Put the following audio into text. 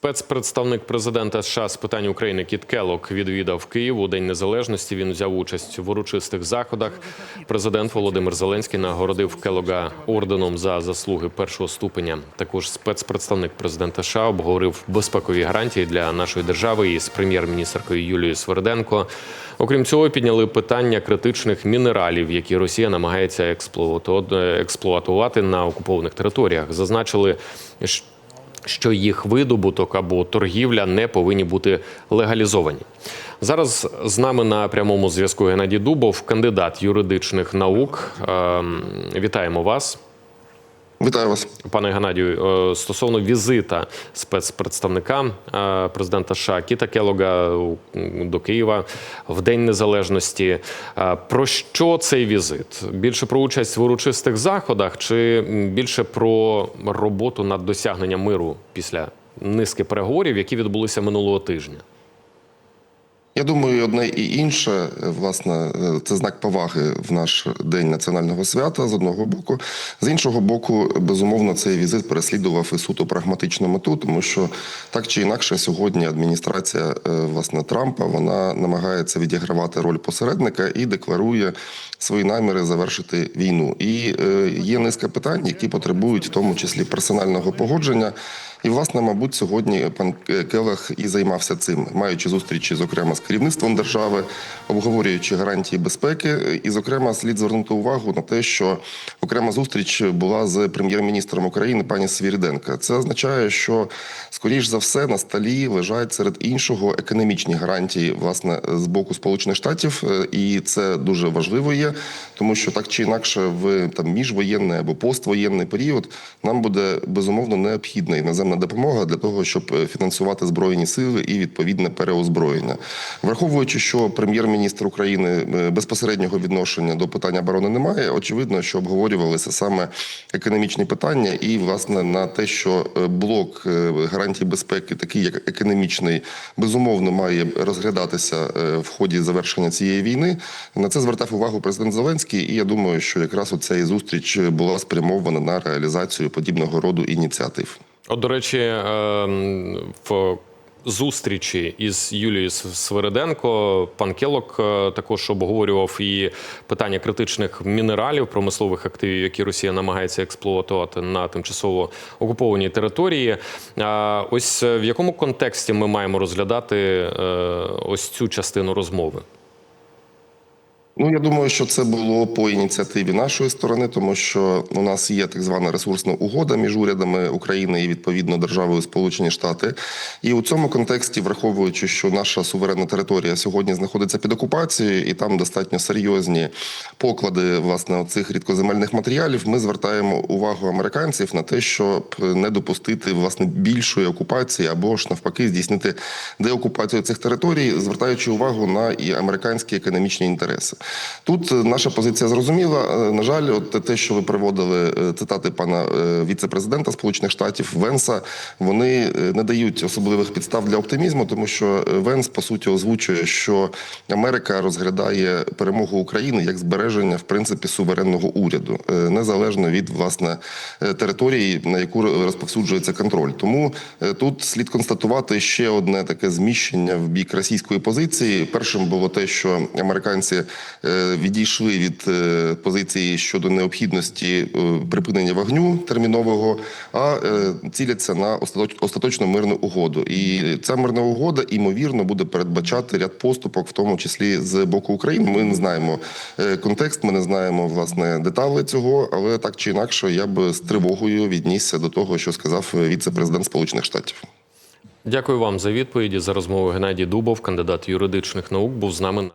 Спецпредставник президента США з питань України Кіт Келлок відвідав Київ у День Незалежності. Він взяв участь в урочистих заходах. Президент Володимир Зеленський нагородив Келлога орденом за заслуги першого ступеня. Також спецпредставник президента США обговорив безпекові гарантії для нашої держави із прем'єр-міністркою Юлією Сверденко. Окрім цього, підняли питання критичних мінералів, які Росія намагається експлуату- експлуатувати на окупованих територіях. Зазначили, що що їх видобуток або торгівля не повинні бути легалізовані. Зараз з нами на прямому зв'язку Геннадій Дубов, кандидат юридичних наук. Ем, Вітаємо вас. Вітаю вас. Пане Геннадію, е, стосовно візита спецпредставника е, президента США Кіта Келога до Києва в День Незалежності. Е, Про що цей візит? Більше про участь в урочистих заходах, чи більше про роботу над досягненням миру після низки переговорів, які відбулися минулого тижня? Я думаю, одне і інше, е, власне, е, це знак поваги в наш день національного свята з одного боку. З іншого боку, безумовно, цей візит переслідував і суто прагматичну мету, тому що так чи інакше сьогодні адміністрація е, власне Трампа вона намагається відігравати роль посередника і декларує свої наміри завершити війну. І є низка питань, які потребують в тому числі персонального погодження. І, власне, мабуть, сьогодні пан Келех і займався цим, маючи зустрічі, зокрема, з керівництвом держави, обговорюючи гарантії безпеки. І, зокрема, слід звернути увагу на те, що окрема зустріч була з прем'єр-міністром України пані Свіріденка. Це означає, що скоріш за все на столі лежать серед іншого економічні гарантії, власне, з боку Сполучених Штатів, і це дуже важливо є, тому що так чи інакше в там міжвоєнний або поствоєнний період нам буде безумовно необхідна іноземна допомога для того, щоб е, фінансувати збройні сили і відповідне переозброєння, враховуючи, що прем'єр-міністр України е, безпосереднього відношення до питання оборони немає. Очевидно, що обговорювалися саме економічні питання, і власне на те, що е, блок гарантій безпеки, такий як економічний, безумовно має розглядатися в ході завершення цієї війни. На це звертав увагу президент Зеленський, і я думаю, що якраз оця і зустріч була спрямована на реалізацію подібного роду ініціатив. От, до речі, ем, в зустрічі із Юлією Свириденко пан Келок е, також обговорював і питання критичних мінералів, промислових активів, які Росія намагається експлуатувати на тимчасово окупованій території. А Ось е, в якому контексті ми маємо розглядати е, ось цю частину розмови? Ну, я думаю, що це було по ініціативі нашої сторони, тому що у нас є так звана ресурсна угода між урядами України і відповідно державою Сполучені Штати. І у цьому контексті, враховуючи, що наша суверенна територія сьогодні знаходиться під окупацією, і там достатньо серйозні поклади власне цих рідкоземельних матеріалів, ми звертаємо увагу американців на те, щоб не допустити власне більшої окупації або ж навпаки здійснити деокупацію цих територій, звертаючи увагу на і американські економічні інтереси. Тут е, наша позиція зрозуміла. Е, На жаль, от те, що ви приводили е, цитати пана віце-президента Сполучених Штатів Венса, вони не дають особливих підстав для оптимізму, тому що Венс по суті озвучує, що Америка розглядає перемогу України як збереження в принципі суверенного уряду, е, незалежно від власне е, території, на яку розповсюджується контроль. Тому е, тут слід констатувати ще одне таке зміщення в бік російської позиції. Першим було те, що американці відійшли від позиції щодо необхідності припинення вогню термінового, а ціляться на остаточ- остаточну мирну угоду. І ця мирна угода ймовірно буде передбачати ряд поступок, в тому числі з боку України. Ми не знаємо е, контекст, ми не знаємо власне деталі цього, але так чи інакше, я б з тривогою віднісся до того, що сказав віце-президент Сполучених Штатів. Дякую вам за відповіді за розмову. Геннадій Дубов, кандидат юридичних наук, був з нами.